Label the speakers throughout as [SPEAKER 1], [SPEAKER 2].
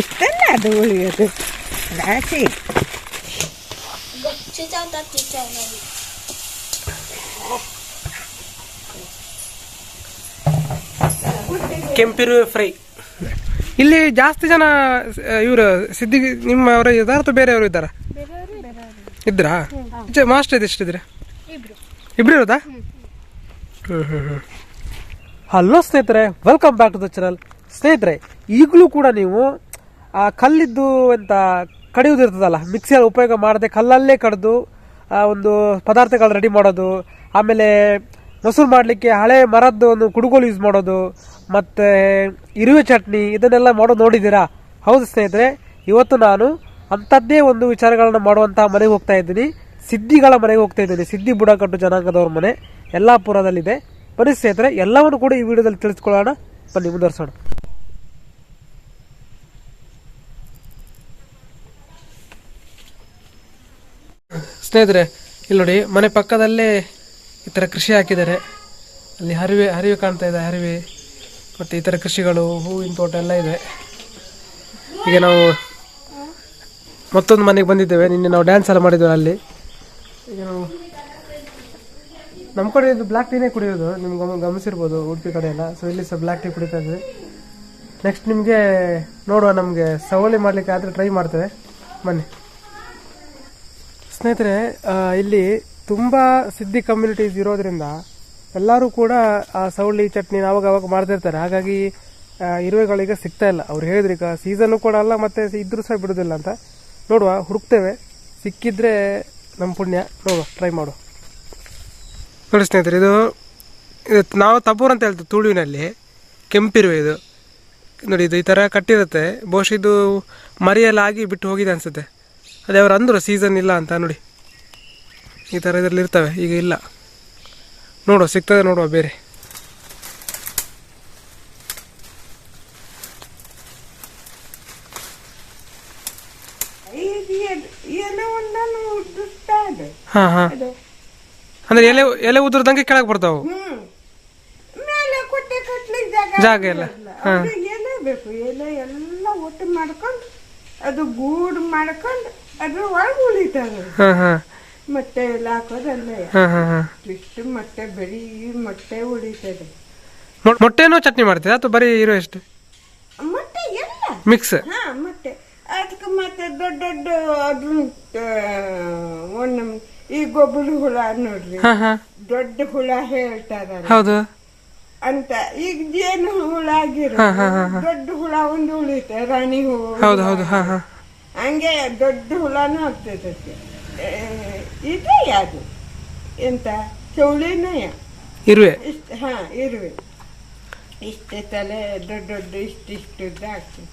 [SPEAKER 1] ಇಷ್ಟಲ್ಲ ಅದು ಉಳಿಯೋದು. ರಾಶಿ.
[SPEAKER 2] ಕೆಂಪಿರುವೆ ಫ್ರೈ. ಇಲ್ಲಿ ಜಾಸ್ತಿ ಜನ ಇವರು ಸಿದ್ದಿ ನಿಮ್ಮವರು ಇದ್ದಾರ ಅಥವಾ ಬೇರೆಯವರು ಇದ್ದಾರ? ಇದ್ರಾ? ಮಾಸ್ಟರ್ ಇದು ಎಷ್ಟಿದ್ರೆ ಇಬ್ರು. ಇರೋದಾ ಹಲೋ ಸ್ನೇಹಿತರೆ welcome back to the channel ಸ್ನೇಹಿತರೆ ಈಗಲೂ ಕೂಡ ನೀವು, ಆ, ಕಲ್ಲಿದ್ದು ಅಂತ ಕಡಿಯೋದಿರ್ತದಲ್ಲ ಮಿಕ್ಸಿಯಲ್ಲಿ ಉಪಯೋಗ ಮಾಡದೆ ಕಲ್ಲಲ್ಲೇ ಕಡಿದು ಒಂದು ಪದಾರ್ಥಗಳು ರೆಡಿ ಮಾಡೋದು, ಆಮೇಲೆ ಮೊಸರು ಮಾಡಲಿಕ್ಕೆ ಹಳೆ ಮರದ್ದು ಒಂದು ಕುಡುಗೋಲು ಯೂಸ್ ಮಾಡೋದು, ಮತ್ತೆ ಇರುವೆ ಚಟ್ನಿ, ಇದನ್ನೆಲ್ಲ ಮಾಡೋದು ನೋಡಿದ್ದೀರಾ? ಹೌದು ಸ್ನೇಹಿತರೆ, ಇವತ್ತು ನಾನು ಅಂಥದ್ದೇ ಒಂದು ವಿಚಾರಗಳನ್ನು ಮಾಡುವಂತಹ ಮನೆಗೆ ಹೋಗ್ತಾ ಇದ್ದೀನಿ. ಸಿದ್ಧಿಗಳ ಮನೆಗೆ ಹೋಗ್ತಾ ಇದ್ದೀನಿ. ಸಿದ್ಧಿ ಬುಡಕಟ್ಟು ಜನಾಂಗದವ್ರ ಮನೆ, ಯಲ್ಲಾಪುರದಲ್ಲಿದೆ. ಬನ್ನಿ ಸ್ನೇಹಿತರೆ, ಎಲ್ಲವನ್ನು ಕೂಡ ಈ ವಿಡಿಯೋದಲ್ಲಿ ತಿಳಿಸ್ಕೊಳ್ಳೋಣ. ಬನ್ನಿ, ಮುಂದುವರ್ಸೋಣ. ಸ್ನೇಹಿತರೆ, ಇಲ್ಲಿ ನೋಡಿ, ಮನೆ ಪಕ್ಕದಲ್ಲೇ ಈ ಥರ ಕೃಷಿ ಹಾಕಿದ್ದಾರೆ. ಅಲ್ಲಿ ಹರಿವೆ ಹರಿವೆ ಕಾಣ್ತಾ ಇದೆ, ಹರಿವೆ, ಮತ್ತು ಈ ಥರ ಕೃಷಿಗಳು, ಹೂವಿನ ತೋಟ ಎಲ್ಲ ಇದೆ. ಈಗ ನಾವು ಮತ್ತೊಂದು ಮನೆಗೆ ಬಂದಿದ್ದೇವೆ. ನಿನ್ನೆ ನಾವು ಡ್ಯಾನ್ಸ್ ಎಲ್ಲ ಮಾಡಿದ್ದೇವೆ ಅಲ್ಲಿ. ಈಗ ನಾವು ನಮ್ಮ ಕಡೆ ಇದು ಬ್ಲ್ಯಾಕ್ ಟೀನೇ ಕುಡಿಯೋದು. ನಿಮ್ಗೆ ಗಮ, ಗಮನಿಸಿರ್ಬೋದು ಉಡುಪಿ ಕಡೆ ಎಲ್ಲ. ಸೊ ಇಲ್ಲಿ ಸಹ ಬ್ಲ್ಯಾಕ್ ಟೀ ಕುಡಿತಾ ಇದ್ವಿ. ನೆಕ್ಸ್ಟ್ ನಿಮಗೆ ನೋಡುವ ನಮಗೆ ಸವಳಿ ಮಾಡಲಿಕ್ಕೆ ಆದರೆ ಟ್ರೈ ಮಾಡ್ತೇವೆ. ಬನ್ನಿ. ಸ್ನೇಹಿತರೆ ಇಲ್ಲಿ ತುಂಬ ಸಿದ್ಧಿ ಕಮ್ಯುನಿಟೀಸ್ ಇರೋದ್ರಿಂದ ಎಲ್ಲರೂ ಕೂಡ ಆ ಸೌಳಿ ಚಟ್ನಿ ಅವಾಗ ಅವಾಗ ಮಾಡ್ತಿರ್ತಾರೆ. ಹಾಗಾಗಿ ಇರುವೆಗಳೀಗ ಸಿಗ್ತಾ ಇಲ್ಲ. ಅವ್ರು ಹೇಳಿದ್ರು ಈಗ ಸೀಸನ್ನು ಕೂಡ ಅಲ್ಲ, ಮತ್ತೆ ಇದ್ರೂ ಸಹ ಬಿಡೋದಿಲ್ಲ ಅಂತ. ನೋಡುವ, ಹುಡುಕ್ತೇವೆ. ಸಿಕ್ಕಿದ್ರೆ ನಮ್ಮ ಪುಣ್ಯ. ನೋಡುವ ಟ್ರೈ ಮಾಡು ನೋಡಿ ಸ್ನೇಹಿತರೆ, ಇದು ಇದು ನಾವು ತಪೋರ್ ಅಂತ ಹೇಳ್ತೀವಿ ತುಳುವಿನಲ್ಲಿ. ಕೆಂಪಿರುವೆ ಇದು. ನೋಡಿ, ಇದು ಈ ಥರ ಕಟ್ಟಿರುತ್ತೆ. ಬಹುಶಃ ಇದು ಮರಿಯಲ್ಲಾಗಿ ಬಿಟ್ಟು ಹೋಗಿದೆ ಅನ್ಸುತ್ತೆ. ಅದೇ ಅವ್ರು ಅಂದರು ಸೀಸನ್ ಇಲ್ಲ ಅಂತ ನೋಡಿ. ಈ ಥರ ಇದರಲ್ಲಿ ಇರ್ತವೆ ಈಗ ಇಲ್ಲ. ನೋಡುವ ಸಿಗ್ತದೆ ನೋಡುವ ಬೇರೆ. ಹಾ ಹಾ. ಅಂದ್ರೆ ಎಲೆ ಎಲೆ ಉದುರ್ದಂಗೆ ಕೆಳಗೆ ಬರ್ತಾವು
[SPEAKER 1] ಜಾಗ
[SPEAKER 2] ಎಲ್ಲ ಹಾ.
[SPEAKER 1] ಎಲೆ ಬೇಕು ಎಲೆ ಎಲ್ಲ ಒಟ್ಟು ಮಾಡ್ಕೊಂಡು ಅದು ಗೂಡು ಮಾಡ್ಕೊಂಡು ಅದ್ರ ಒಳಗೆ ಉಳಿತಾರ
[SPEAKER 2] ಹಾಂ ಹಾಂ.
[SPEAKER 1] ಮೊಟ್ಟೆ ಎಲ್ಲ ಹಾಕೋದಲ್ಲೇ
[SPEAKER 2] ಹಾಂ ಹಾಂ ಹಾಂ.
[SPEAKER 1] ಇಷ್ಟು ಮೊಟ್ಟೆ ಬರೀ ಮೊಟ್ಟೆ ಉಳಿತದೆ.
[SPEAKER 2] ಮೊಟ್ಟೆನೂ ಚಟ್ನಿ ಮಾಡ್ತೀರಾ ಅಥವಾ ಬರೀ ಇರೋ ಎಷ್ಟು
[SPEAKER 1] ಮೊಟ್ಟೆ ಎಲ್ಲ.
[SPEAKER 2] ಮಿಕ್ಸ್
[SPEAKER 1] ಹಾ ಮೊಟ್ಟೆ. ಅದಕ್ಕೆ ಮತ್ತೆ ದೊಡ್ಡ ದೊಡ್ಡ ಅದು ಒಂದು ಈ ಗೊಬ್ಬರ ಹುಳ ನೋಡ್ರಿ.
[SPEAKER 2] ಹಾಂ ಹಾಂ.
[SPEAKER 1] ದೊಡ್ಡ ಹುಳ ಹೇಳ್ತಾರ
[SPEAKER 2] ಹೌದು.
[SPEAKER 1] ಅಂತ. ಈಗ ಜೇನು ಹುಳ ಆಗಿರೋ ದೊಡ್ಡ ಹುಳ ಒಂದು ಉಳಿತ ರಾಣಿ ಹೂ.
[SPEAKER 2] ಹೌದು ಹೌದು. ಹಾಂ ಹಾಂ.
[SPEAKER 1] ಹಂಗೆ ದೊಡ್ಡ ಹುಳನೂ ಆಗ್ತೈತೆ ಇದೆ ಯಾವುದು ಎಂತ? ಚೌಳಿನೇ.
[SPEAKER 2] ಇರುವೆ.
[SPEAKER 1] ಇಷ್ಟು ಹಾ ಇರುವೆ. ಇಷ್ಟೇ ತಲೆ ದೊಡ್ಡ ದೊಡ್ಡ ಇಷ್ಟಿಷ್ಟು ಉದ್ದ ಆಗ್ತದೆ.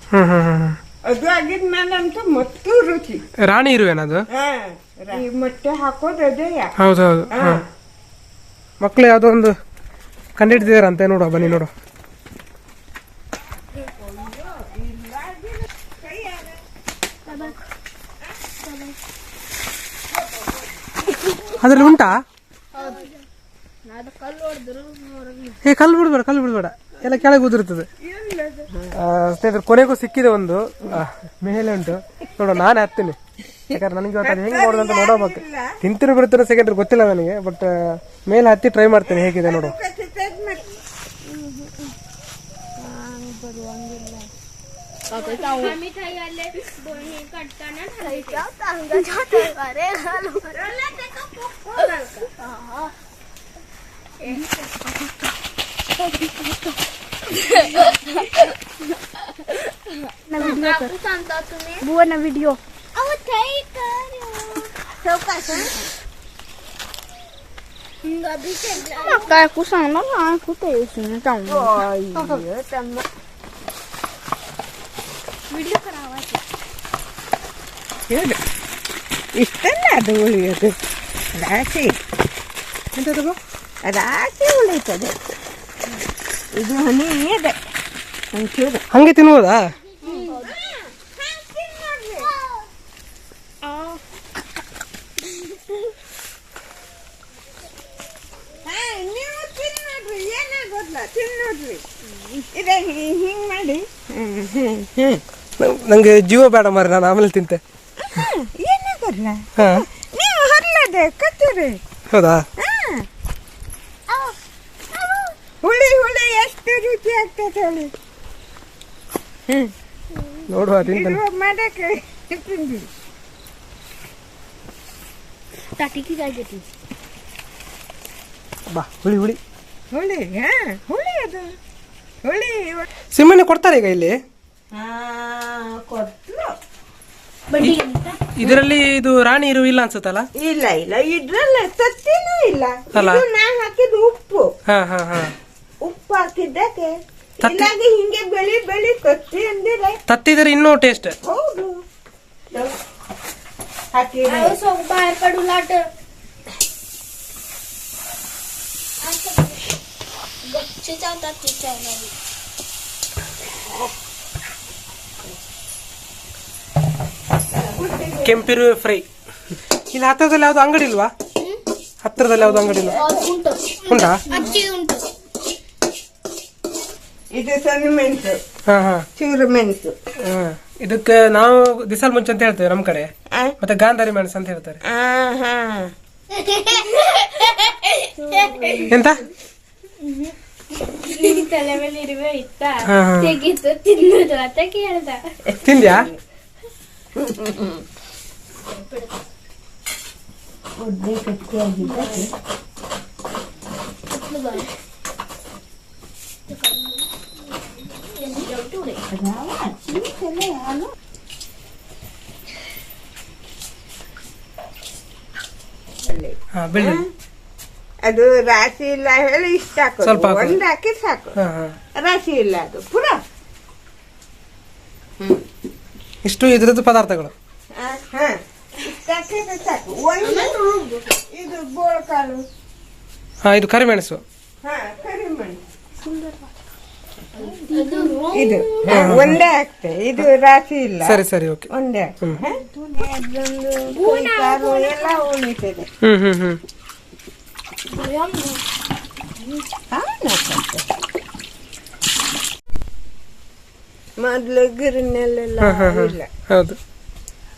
[SPEAKER 1] ಅದು ಆಗಿದ್ಮೇಲೆ ಅಂತೂ ಮತ್ತೂ ರುಚಿ.
[SPEAKER 2] ರಾಣಿ ಇರುವೆನದು
[SPEAKER 1] ಹಾ ಈ ಮೊಟ್ಟೆ ಹಾಕೋದು ಅದೇ.
[SPEAKER 2] ಹೌದು ಮಕ್ಕಳು ಯಾವುದೋ ಒಂದು ಕಂಡಿಡ್ದಿದಾರಂತೆ ನೋಡುವ ಬನ್ನಿ ನೋಡು ಅದ್ರಲ್ಲಿ ಉಂಟಾ? ಏ, ಕಲ್ಲು ಬಿಡ್ಬೇಡ ಕಲ್ಲು ಬಿಡ್ಬೇಡ. ಎಲ್ಲ ಕೆಳಗೆ ಉದುರುತ್ತದೆ ಸ್ನೇಹಿತರು, ಕೊನೆಗೂ ಸಿಕ್ಕಿದೆ ಒಂದು. ಮೇಲೆ ಉಂಟು. ನೋಡು, ನಾನು ಹತ್ತೀನಿ. ಯಾಕಂದ್ರೆ ನನಗೆ ಇವತ್ತು ಹೆಂಗೆ ಮಾಡೋದು ಅಂತ ನೋಡೋಬೇಕು ತಿಂತಿರು ಬಿಡ್ತಿರೋ ಸೆಕೆಂಡ್ರಿ ಗೊತ್ತಿಲ್ಲ ನನಗೆ ಬಟ್ ಮೇಲೆ ಹತ್ತಿ ಟ್ರೈ ಮಾಡ್ತೇನೆ, ಹೇಗಿದೆ ನೋಡು.
[SPEAKER 3] मिठाई आले दोन्ही कटताना चांगलं जातं अरे घालू काकू सांगता तुम्ही बुवा ना व्हिडिओ अहो ताई कर काय कू सांगणार ना कुठे व्हिडिओ
[SPEAKER 1] ಹೇಳು ಇಷ್ಟಲ್ಲ ಅದು ಉಳಿಯೋದು. ರಾಶಿ.
[SPEAKER 2] ಎಂತದು
[SPEAKER 1] ರಾಶಿ ಉಳಿತದೆ. ಇದು ಹನಿ ಇದೆ.
[SPEAKER 2] ಹಂಗೆ
[SPEAKER 1] ಹಂಗೆ ತಿನ್ಬೋದಾ
[SPEAKER 2] ನಂಗೆ ಜೀವ ಬೇಡ ಮಾರಿ ನಾನು ಆಮೇಲೆ ತಿಂತೆ. ಹರಿಯೋದಿಲ್ಲ
[SPEAKER 1] ನೀವು ಹರಿಯದೆ ಕತ್ತೀರಿ.
[SPEAKER 2] ಹೌದಾ?
[SPEAKER 1] ಹುಳಿ ಹುಳಿ ಎಷ್ಟು ರುಚಿ ಆಗ್ತದೆ ಹೇಳಿ.
[SPEAKER 2] ನೋಡುವ
[SPEAKER 1] ಮಾಡಕ್ಕೆ
[SPEAKER 3] ತಿಂದು
[SPEAKER 2] ಬಾ ಹುಳಿ ಹುಳಿ.
[SPEAKER 1] ಹುಳಿ ಹಾ ಹುಳಿ ಅದು. ಹುಳಿ
[SPEAKER 2] ಸಿಮ್ಮನೆ ಕೊಡ್ತಾರೆ ಈಗ ಇಲ್ಲಿ?
[SPEAKER 3] ಕೊಡ್ತು
[SPEAKER 2] ಇದರಲ್ಲಿ ಇದು ರಾಣಿ ಇರು ಇಲ್ಲ ಅನ್ಸುತ್ತಲ್ಲ
[SPEAKER 1] ಇಲ್ಲ ಇಲ್ಲ ಇದ್ರಲ್ಲ ತತ್ತಿನೂ ಇಲ್ಲ
[SPEAKER 2] ಅಲ್ಲ?
[SPEAKER 1] ಇದು ನಾ ಹಾಕಿದ ಉಪ್ಪು
[SPEAKER 2] ಹಾ ಹಾ ಹಾ
[SPEAKER 1] ಉಪ್ಪು ಹಾಕಿದ್ದಕ್ಕೆ
[SPEAKER 2] ತತ್ತಿ-
[SPEAKER 1] ಇಲ್ಲಾಂದ್ರೆ ಹಿಂಗೆ ಬೆಳಿ ಬೆಳಿ ತತ್ತಿ ಅಂದಿರೆ
[SPEAKER 2] ತತ್ತಿದ್ರೆ ಇನ್ನೂ ಟೇಸ್ಟ್
[SPEAKER 1] ಹೌದು ಹಾಕಿದ್ರೆ
[SPEAKER 3] सो बाहेर पडू लाट गच्ची चावतात तिच्या
[SPEAKER 2] ಕೆಂಪಿರು ಫ್ರೈ. ಇಲ್ಲಿ ಹತ್ತಿರದಲ್ಲಿ ಯಾವ್ದು ಅಂಗಡಿ ಇಲ್ವಾ? ಹತ್ತಿರದಲ್ಲಿ ಯಾವ್ದು ಅಂಗಡಿ ಇಲ್ವಾ?
[SPEAKER 3] ಉಂಟು?
[SPEAKER 2] ಉಂಟಾ
[SPEAKER 3] ಅಚ್ಚಿ ಉಂಟು
[SPEAKER 1] ಇದು ಸಣ್ಣ ಮೆಣಸು.
[SPEAKER 2] ಹಾ ಹಾ.
[SPEAKER 1] ಚೂರು ಮೆಣಸು.
[SPEAKER 2] ಹಾ. ಇದಕ್ಕೆ ನಾವು ದಿಸಲ್ ಮುಂಚೆ ಅಂತ ಹೇಳ್ತೇವೆ ನಮ್ ಕಡೆ. ಮತ್ತೆ ಗಾಂಧಾರಿ ಮೆಣಸು ಅಂತ ಹೇಳ್ತಾರೆ. ಎಂತ? ತಿಂದ್ಯಾ?
[SPEAKER 1] ಉದ್ದೆ ಗಟ್ಟಿಯಾಗಿದ್ದಕ್ಕೆ ಅದಾವ, ಚೀಸೆಲ್ಲ ಯಾರು?
[SPEAKER 2] ಹಾ ಬೆಳ್ಳಿ
[SPEAKER 1] ಅದು ರಾಶಿ ಇಲ್ಲ ಹೇಳಿ ಇಷ್ಟ
[SPEAKER 2] ಸ್ವಲ್ಪ
[SPEAKER 1] ಹಾಕೋದು
[SPEAKER 2] ಹಾಕೋದು.
[SPEAKER 1] ಒಂದ್ ಹಾಕಿ ಸಾಕು
[SPEAKER 2] ಹಾ ಹಾ
[SPEAKER 1] ರಾಶಿ ಇಲ್ಲ ಅದು ಪುರ
[SPEAKER 2] ಇಷ್ಟು ಇದ್ರದ್ದು ಪದಾರ್ಥಗಳು
[SPEAKER 1] ಆ, ಹಾ ಇಷ್ಟ್ ಹಾಕಿದ್ರೆ ಸಾಕು ಒಂದು ಇದು ಬೋಳ್ಕಾಳು
[SPEAKER 2] ಹಾ ಇದು ಕರಿಮೆಣಸು
[SPEAKER 1] ಹಾ ಕರಿಮೆಣಸು ಇದು ಒಂದೇ ಆಗ್ತದೆ ಇದು ರಾಶಿ ಇಲ್ಲ.
[SPEAKER 2] ಸರಿ ಸರಿ ಓಕೆ.
[SPEAKER 1] ಒಂದೇ ಎಲ್ಲ ಉಳಿತದೆ
[SPEAKER 2] ಹ್ಮ್ ಹ್ಮ್ ಹ್ಮ್.
[SPEAKER 1] ಮೊದ್ಲು ಗಿರಿನೆಲ್ಲ
[SPEAKER 2] ಹೌದು.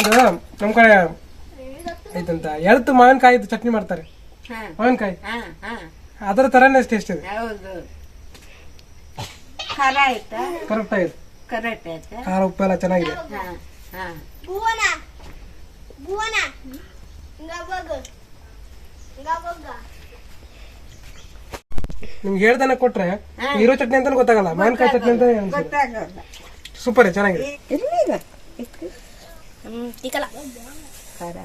[SPEAKER 2] ಇದು ನಮ್ಮ ಕಡೆ ಐತಂತ ಎಳ್ತು ಮಾವಿನಕಾಯಿದು ಚಟ್ನಿ ಮಾಡ್ತಾರೆ. ಮಾವಿನಕಾಯಿ. ಅದರ ತರನೇ ಟೇಸ್ಟ್ ಇದೆ.
[SPEAKER 1] ಹೌದು. ಖಾರ ಆಯ್ತಾ?
[SPEAKER 2] ಕರೆಕ್ಟ್ ಆಯ್ತು
[SPEAKER 1] ಕರೆಕ್ಟ್ ಆಯ್ತಾ?
[SPEAKER 2] ಖಾರ ಉಪ್ಪು ಎಲ್ಲ ಚೆನ್ನಾಗಿದೆ. ನಿಮ್ಗೆ ಹೇಳ್ದನ ಕೊಟ್ರೆ ಹೀರೋ ಚಟ್ನಿ ಅಂತ ಗೊತ್ತಾಗಲ್ಲ. ಮಾವಿನಕಾಯಿ ಚಟ್ನಿ ಅಂತ
[SPEAKER 1] ಗೊತ್ತಾಗಲ್ಲ.
[SPEAKER 2] ಸೂಪರ್ ಚೆನ್ನಾಗಿದೆ.
[SPEAKER 1] ಖಾರ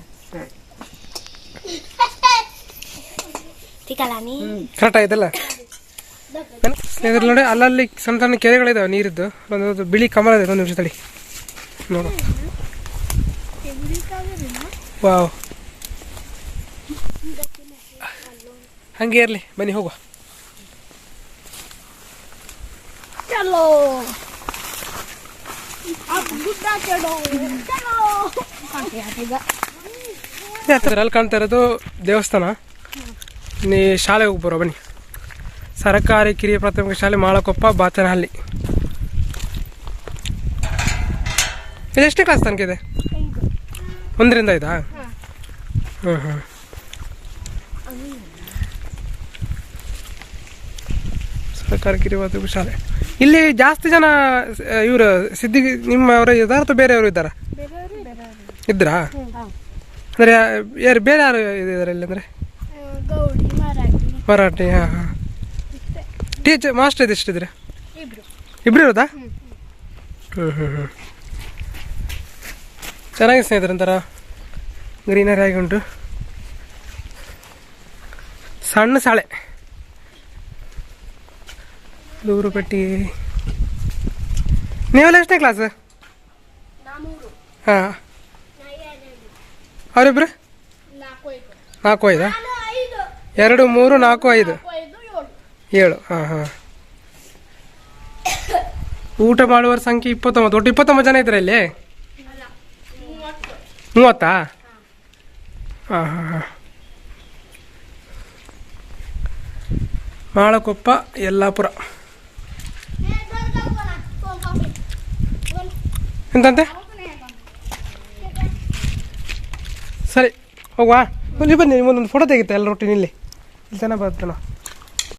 [SPEAKER 2] ಕರೆಕ್ಟ್ ಆಯ್ತಲ್ಲ? ಇದ್ರಲ್ಲಿ ನೋಡಿ ಅಲ್ಲಲ್ಲಿ ಸಣ್ಣ ಸಣ್ಣ ಕೆರೆಗಳಿದಾವೆ ನೀರಿದ್ದು. ಒಂದು ಬಿಳಿ ಕಮಲ ಇದೆ ಒಂದು ನಿಮಿಷ ತಡಿ ನೋಡು. ವಾವ್ ಹಂಗೆ ಇರಲಿ ಬನ್ನಿ ಹೋಗುವ.
[SPEAKER 3] चलो
[SPEAKER 2] ಅಲ್ಲಿ ಕಾಣ್ತಾ ಇರೋದು ದೇವಸ್ಥಾನ. ನೀ ಶಾಲೆಗೆ ಹೋಗಿ ಬರೋ, ಬನ್ನಿ. ಸರ್ಕಾರಿ ಕಿರಿಯ ಪ್ರಾಥಮಿಕ ಶಾಲೆ ಮಾಳಕೊಪ್ಪ ಬಾಚನಹಳ್ಳಿ ಇದು ಎಷ್ಟೇ ಕ್ಲಾಸ್ ತನಕ ಇದೆ? ಒಂದರಿಂದ ಐದಾ? ಹಾಂ ಹಾಂ ಸರ್ಕಾರಿ ಕಿರಿಯ ಪ್ರಾಥಮಿಕ ಶಾಲೆ. ಇಲ್ಲಿ ಜಾಸ್ತಿ ಜನ ಇವರು ಸಿದ್ದಿ ನಿಮ್ಮವರ ಇದ್ದಾರ ಅಥವಾ ಬೇರೆಯವರು ಇದ್ದಾರಾ? ಇದ್ರಾ? ಅಂದರೆ, ಯಾರು ಬೇರೆ ಯಾರು ಇದ್ದಾರೆ ಇಲ್ಲಿ ಅಂದ್ರೆ?
[SPEAKER 3] ಮರಾಠಿ,
[SPEAKER 2] ಹಾ, ಹಾಂ. ಟೀಚರ್ ಮಾಸ್ಟರ್ ಇದು ಎಷ್ಟಿದ್ರೆ
[SPEAKER 3] ಇಬ್ರು
[SPEAKER 2] ಇರೋದಾ ಹ್ಞೂ ಹ್ಞೂ ಹ್ಞೂ ಚೆನ್ನಾಗಿ ಸ್ನೇಹಿತರೆ, ಒಂಥರ ಗ್ರೀನರಿ ಆಗಿ ಉಂಟು ಸಣ್ಣ ಶಾಲೆ. ದೂರು ಪಟ್ಟಿ. ನೀವೆಲ್ಲ ಎಷ್ಟನೇ ಕ್ಲಾಸ್ ಹಾಂ. ಅವರಿಬ್ರು?
[SPEAKER 3] ನಾಲ್ಕು ಐದು.
[SPEAKER 2] ಎರಡು ಮೂರು ನಾಲ್ಕು ಐದು.
[SPEAKER 3] ಏಳು.
[SPEAKER 2] ಹಾಂ ಹಾಂ. ಊಟ ಮಾಡುವವರ ಸಂಖ್ಯೆ ಇಪ್ಪತ್ತೊಂಬತ್ತು. ಒಟ್ಟು ಇಪ್ಪತ್ತೊಂಬತ್ತು ಜನ ಇದ್ದಾರೆ ಇಲ್ಲಿ? ಮೂವತ್ತಾ. ಹಾಂ ಹಾಂ ಹಾಂ. ಮಾಳಕೊಪ್ಪ ಯಲ್ಲಾಪುರ. ಎಂತಂತೆ? ಸರಿ ಹೋಗುವ. ಬನ್ನಿ ಬನ್ನಿ ನಿಮ್ಮೊಂದೊಂದು ಫೋಟೋ ತೆಗಿತ ಎಲ್ಲ ರೊಟ್ಟಿನಲ್ಲಿ ಇಲ್ಲಿ ತನಕ ಬರ್ತಾನ?